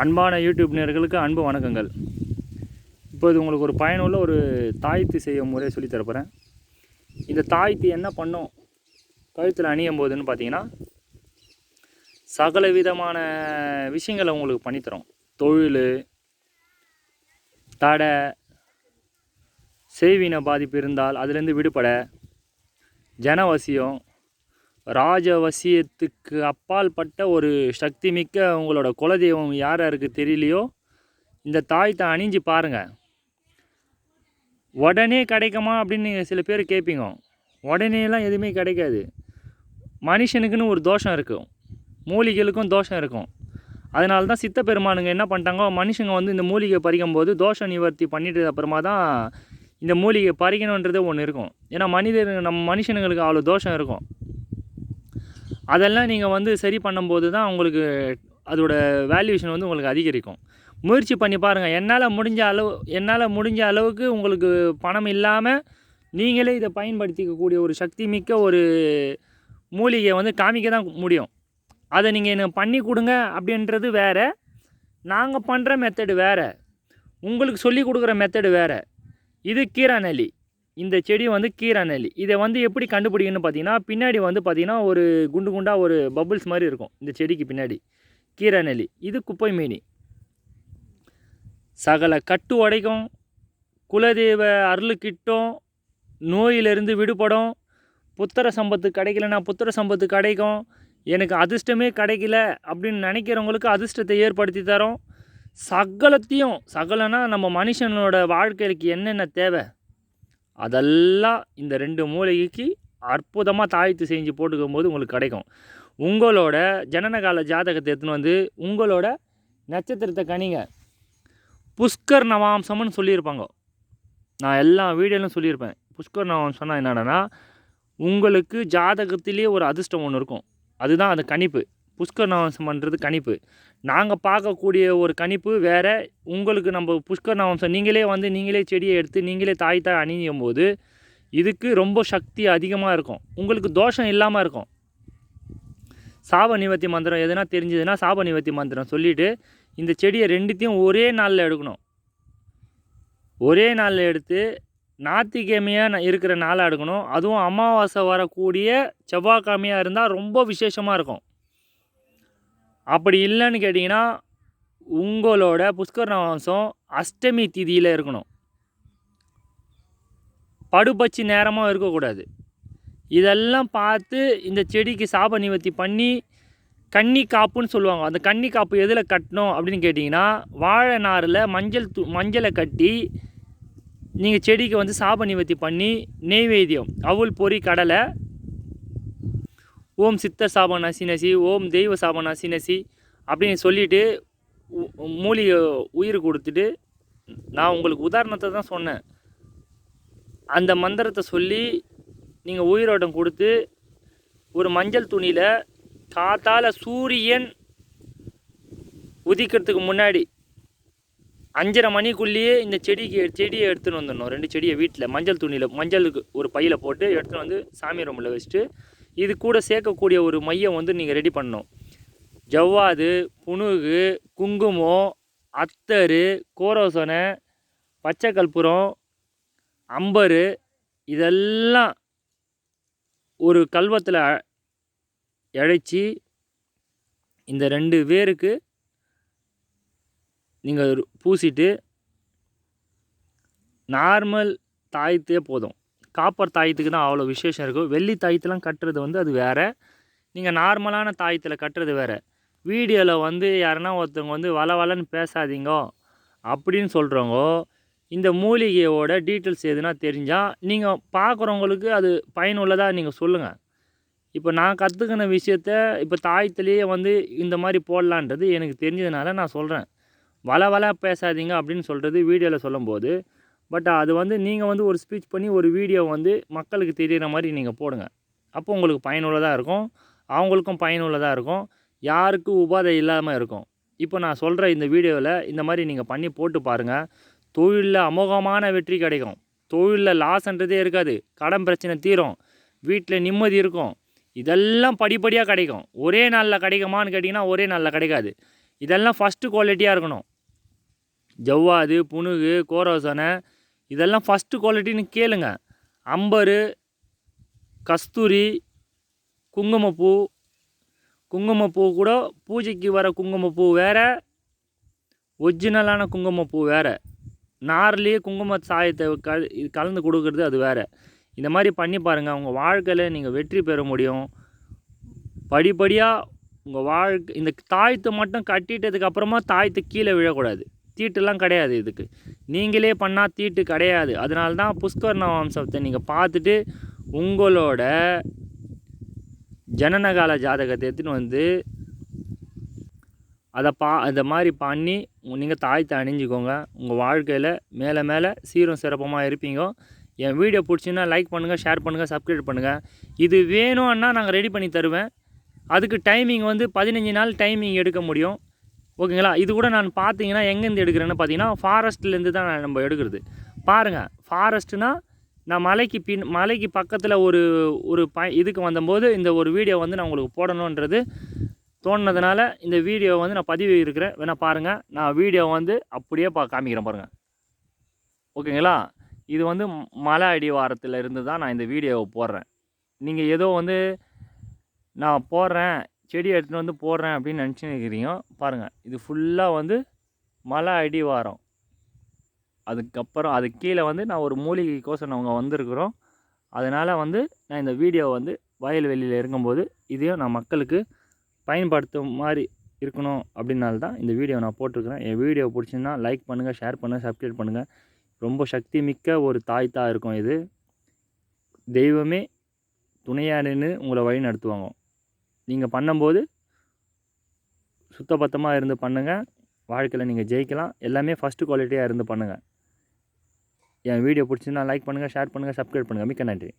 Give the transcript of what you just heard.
அன்பான யூடியூப் நேர்களுக்கு அன்பு வணக்கங்கள். இப்போது உங்களுக்கு ஒரு பயனுள்ள ஒரு தாய்த்து செய்யும் முறையை சொல்லித் தரப்போகிறேன் இந்த தாய்த்து என்ன பண்ணும்? கழுத்தில் அணியும் போதுன்னு பார்த்தீங்கன்னா சகல விதமான விஷயங்களை உங்களுக்கு பண்ணித்தரும் தொழில் தடை செய்வின பாதிப்பு இருந்தால் அதுலேருந்து விடுபட ஜனவசியம் ராஜவசியத்துக்கு அப்பாற்பட்ட ஒரு சக்தி மிக்க உங்களோட குலதெய்வம் யார் யாருக்கு தெரியலையோ இந்த தாயத்தை அணிஞ்சு பாருங்கள் உடனே கிடைக்குமா? அப்படின்னு நீங்கள் சில பேர் கேட்பீங்க உடனேலாம் எதுவுமே கிடைக்காது. மனுஷனுக்குன்னு ஒரு தோஷம் இருக்கும். மூலிகைகளுக்கும் தோஷம் இருக்கும். அதனால தான் சித்த பெருமானுங்க என்ன பண்ணிட்டாங்க மனுஷங்க வந்து இந்த மூலிகை பறிக்கும் போது தோஷ நிவர்த்தி பண்ணிட்டு அப்புறமா தான் இந்த மூலிகை பறிக்கணுன்றது ஒன்று இருக்கும். ஏன்னா மனிதர் நம்ம மனுஷனுங்களுக்கு அவ்வளோ தோஷம் இருக்கும். அதெல்லாம் நீங்கள் வந்து சரி பண்ணும்போது தான் உங்களுக்கு அதோட வேல்யூஷன் வந்து உங்களுக்கு அதிகரிக்கும். முயற்சி பண்ணி பாருங்கள் என்னால் முடிஞ்ச அளவு என்னால் முடிஞ்ச அளவுக்கு உங்களுக்கு பணம் இல்லாமல் நீங்களே இதை பயன்படுத்திக்கக்கூடிய ஒரு சக்தி மிக்க ஒரு மூலிகையை வந்து காமிக்க தான் முடியும். அதை நீங்கள் எனக்கு பண்ணி கொடுங்க அப்படின்றது வேறு. நாங்கள் பண்ணுற மெத்தடு வேறு. உங்களுக்கு சொல்லி கொடுக்குற மெத்தடு வேறு. இது கீராநெல்லி இந்த செடி வந்து கீராநெல்லி இதை வந்து எப்படி கண்டுபிடிக்கணும்னு பார்த்தீங்கன்னா பின்னாடி வந்து பார்த்தீங்கன்னா ஒரு குண்டு குண்டாக ஒரு பபுள்ஸ் மாதிரி இருக்கும். இந்த செடிக்கு பின்னாடி. கீராநெல்லி இது குப்பை மீனி. சகல கட்டு உடைக்கும் குலதெய்வ அருள் கிட்டும் நோயிலிருந்து விடுபடும் புத்திர சம்பத்து கிடைக்கலனா புத்திர சம்பத்து கிடைக்கும். எனக்கு அதிர்ஷ்டமே கிடைக்கல அப்படின்னு நினைக்கிறவங்களுக்கு அதிர்ஷ்டத்தை ஏற்படுத்தி தரோம். சகலத்தையும் சகலனா நம்ம மனுஷனோட வாழ்க்கைக்கு என்னென்ன தேவை? அதெல்லாம் இந்த ரெண்டு மூலிகைக்கு அற்புதமாக தாழ்த்து செஞ்சு போட்டுக்கும் போது உங்களுக்கு கிடைக்கும். உங்களோட ஜனனகால ஜாதகத்தை எடுத்துன்னு வந்து உங்களோட நட்சத்திரத்தை கணிங்க புஷ்கர் நவாம்சம்னு சொல்லியிருப்பாங்க. நான் எல்லா வீடியோலையும் சொல்லியிருப்பேன். புஷ்கர் நவாம்சம்னா என்னென்னா உங்களுக்கு ஜாதகத்திலே ஒரு அதிர்ஷ்டம் ஒன்று இருக்கும். அதுதான் அது கணிப்பு. புஷ்கர் பண்ணுறது கணிப்பு. நாங்கள் பார்க்கக்கூடிய ஒரு கணிப்பு வேறு உங்களுக்கு நம்ம புஷ்கர் நவம்சம் நீங்களே வந்து நீங்களே செடியை எடுத்து நீங்களே தாய் தாய் அணியும் போது இதுக்கு ரொம்ப சக்தி அதிகமாக இருக்கும். உங்களுக்கு தோஷம் இல்லாமல் இருக்கும். சாப நிவர்த்தி மந்திரம் எதுனா தெரிஞ்சதுன்னா சாப நிவர்த்தி மந்திரம் சொல்லிவிட்டு இந்த செடியை ரெண்டுத்தையும் ஒரே நாளில் எடுக்கணும். ஒரே நாளில் எடுத்து ஞாத்திக்கிழமையாக இருக்கிற நாளாக எடுக்கணும். அதுவும் அமாவாசை வரக்கூடிய செவ்வாய்க்கிழமையாக இருந்தால் ரொம்ப விசேஷமாக இருக்கும். அப்படி இல்லைன்னு கேட்டிங்கன்னா உங்களோட புஷ்கர மாதம் அஷ்டமி திதியில் இருக்கணும். படுபச்சு நேரமாக இருக்கக்கூடாது. இதெல்லாம் பார்த்து இந்த செடிக்கு சாப நிவர்த்தி பண்ணி கன்னி காப்புன்னு சொல்லுவாங்க. அந்த கன்னி காப்பு எதில் கட்டணும் அப்படின்னு கேட்டிங்கன்னா வாழை நாரில் மஞ்சள் து மஞ்சளை கட்டி நீங்கள் செடிக்கு வந்து சாப நிவர்த்தி பண்ணி நெய்வேத்தியம் அவுள் பொறி கடலை ஓம் சித்த சாப நசி நசி ஓம் தெய்வ சாப நசி நசி அப்படின்னு சொல்லிவிட்டு மூலிகை உயிர் கொடுத்துட்டு நான் உங்களுக்கு உதாரணத்தை தான் சொன்னேன். அந்த மந்திரத்தை சொல்லி நீங்கள் உயிரோட்டம் கொடுத்து ஒரு மஞ்சள் துணியில் காத்தால் சூரியன் உதிக்கிறதுக்கு முன்னாடி அஞ்சரை மணிக்குள்ளேயே இந்த செடிக்கு செடியை எடுத்துன்னு வந்துடணும். ரெண்டு செடியை வீட்டில் மஞ்சள் துணியில் மஞ்சளுக்கு ஒரு பையில் போட்டு எடுத்துன்னு வந்து சாமி ரூமில் வச்சுட்டு இது கூட சேர்க்கக்கூடிய ஒரு மையம் வந்து நீங்கள் ரெடி பண்ணணும். ஜவ்வாது புணுகு குங்குமம் அத்தரு கோரோசனை பச்சை கற்பூரம் அம்பரு இதெல்லாம் ஒரு கல்வத்தில் இழைச்சி இந்த ரெண்டு பேருக்கு நீங்கள் பூசிட்டு நார்மல் தாய்த்தே போதும். காப்பர் தாயத்துக்கு தான் அவ்வளோ விசேஷம் இருக்கும். வெள்ளி தாயத்தெலாம் கட்டுறது வந்து அது வேறு. நீங்கள் நார்மலான தாயத்தில் கட்டுறது வேறு. வீடியோவில் வந்து யாருன்னா ஒருத்தவங்க வந்து வள வளன்னு பேசாதீங்க அப்படின்னு சொல்கிறவங்க இந்த மூலிகையோட டீட்டெயில்ஸ் எதுனா தெரிஞ்சால் நீங்கள் பார்க்குறவங்களுக்கு அது பயனுள்ளதாக நீங்கள் சொல்லுங்கள் இப்போ நான் கற்றுக்கின விஷயத்த இப்போ தாயத்துலேயே வந்து இந்த மாதிரி போடலான்றது எனக்கு தெரிஞ்சதுனால நான் சொல்கிறேன் வள வள பேசாதீங்க அப்படின்னு சொல்கிறது வீடியோவில் சொல்லும்போது பட் அது வந்து நீங்கள் வந்து ஒரு ஸ்பீச் பண்ணி ஒரு வீடியோ வந்து மக்களுக்கு தெரிகிற மாதிரி நீங்கள் போடுங்க. அப்போ உங்களுக்கு பயனுள்ளதாக இருக்கும். அவங்களுக்கும் பயனுள்ளதாக இருக்கும். யாருக்கும் உபாதை இல்லாமல் இருக்கும். இப்போ நான் சொல்கிற இந்த வீடியோவில் இந்த மாதிரி நீங்கள் பண்ணி போட்டு பாருங்கள் தொழிலில் அமோகமான வெற்றி கிடைக்கும். தொழிலில் லாஸ்ன்றதே இருக்காது. கடன் பிரச்சனை தீரும். வீட்டில் நிம்மதி இருக்கும். இதெல்லாம் படிப்படியாக கிடைக்கும். ஒரே நாளில் கிடைக்குமான்னு கேட்டிங்கன்னா ஒரே நாளில் கிடைக்காது. இதெல்லாம் ஃபஸ்ட்டு குவாலிட்டியாக இருக்கணும். ஜவ்வாது புனுகு கோரோசனை இதெல்லாம் ஃபஸ்ட்டு குவாலிட்டின்னு கேளுங்க. அம்பரு கஸ்தூரி குங்குமப்பூ. குங்குமப்பூ கூட பூஜைக்கு வர குங்குமப்பூ வேறு. ஒரிஜினலான குங்குமப்பூ வேறு. நார்லேயே குங்கும சாயத்தை க கலந்து கொடுக்குறது அது வேறு. இந்த மாதிரி பண்ணி பாருங்கள் உங்கள் வாழ்க்கையில் நீங்கள் வெற்றி பெற முடியும். படிப்படியாக உங்கள் வாழ்க்கை இந்த தாயத்தை மட்டும் கட்டிட்டதுக்கப்புறமா தாயத்தை கீழே விழக்கூடாது. தீட்டுலாம் கிடையாது இதுக்கு. நீங்களே பண்ணால் தீட்டு கிடையாது. அதனால தான் புஷ்கர்ண வம்சத்தை நீங்கள் பார்த்துட்டு உங்களோட ஜனனகால ஜாதகத்தை எடுத்துன்னு வந்து அதை பா அந்த மாதிரி பண்ணி நீங்கள் தாயத்தை அணிஞ்சிக்கோங்க. உங்கள் வாழ்க்கையில் மேலே மேலே சீரும் சிறப்பமாக இருப்பீங்க. என் வீடியோ பிடிச்சின்னா லைக் பண்ணுங்கள் ஷேர் பண்ணுங்கள் சப்ஸ்கிரைப் பண்ணுங்கள் இது வேணும்னா நாங்கள் ரெடி பண்ணி தருவேன். அதுக்கு டைமிங் வந்து பதினஞ்சு நாள் டைமிங் எடுக்க முடியும். ஓகேங்களா? இது கூட நான் பார்த்தீங்கன்னா எங்கேருந்து எடுக்கிறேன்னு பார்த்தீங்கன்னா ஃபாரஸ்ட்லேருந்து தான் நான் நம்ம எடுக்கிறது. பாருங்கள் ஃபாரஸ்ட்னா நான் மலைக்கு பின் மலைக்கு பக்கத்தில் ஒரு ஒரு ப இதுக்கு வந்தபோது இந்த ஒரு வீடியோ வந்து நான் உங்களுக்கு போடணுன்றது தோணுனதுனால இந்த வீடியோ வந்து நான் பதிவு இருக்கிறேன். வேணால் பாருங்கள் நான் வீடியோ வந்து அப்படியே பா காமிக்கிறேன் பாருங்கள் ஓகேங்களா? இது வந்து மலை அடிவாரத்தில் இருந்து தான் நான் இந்த வீடியோவை போடுறேன். நீங்கள் ஏதோ வந்து நான் போடுறேன் செடி எடுத்துகிட்டு வந்து போடுறேன் அப்படின்னு நினச்சின்னு இருக்கிறீங்க பாருங்கள் இது ஃபுல்லாக வந்து மலை அடிவாரம் அதுக்கப்புறம் அது கீழே வந்து நான் ஒரு மூலிகைக்கோசம் அவங்க வந்திருக்கிறோம். அதனால் வந்து நான் இந்த வீடியோ வந்து வயல்வெளியில் இருக்கும்போது இதையும் நான் மக்களுக்கு பயன்படுத்தும் மாதிரி இருக்கணும் அப்படின்னால தான் இந்த வீடியோ நான் போட்டிருக்கிறேன். என் வீடியோ பிடிச்சிருந்தா லைக் பண்ணுங்கள் ஷேர் பண்ணுங்கள் சப்ஸ்கிரைப் பண்ணுங்கள் ரொம்ப சக்தி மிக்க ஒரு தாய் தான் இருக்கும் இது. தெய்வமே துணையாக நின்று உங்களை வழி நடத்துவாங்க நீங்கள் பண்ணும்போது சுத்தபத்தமாக இருந்து பண்ணுங்கள் வாழ்க்கையில் நீங்கள் ஜெயிக்கலாம். எல்லாமே ஃபஸ்ட்டு குவாலிட்டியாக இருந்து பண்ணுங்கள் என் வீடியோ பிடிச்சிருந்தால் லைக் பண்ணுங்கள் ஷேர் பண்ணுங்கள் சப்ஸ்கிரைப் பண்ணுங்கள் மிக்க நன்றி.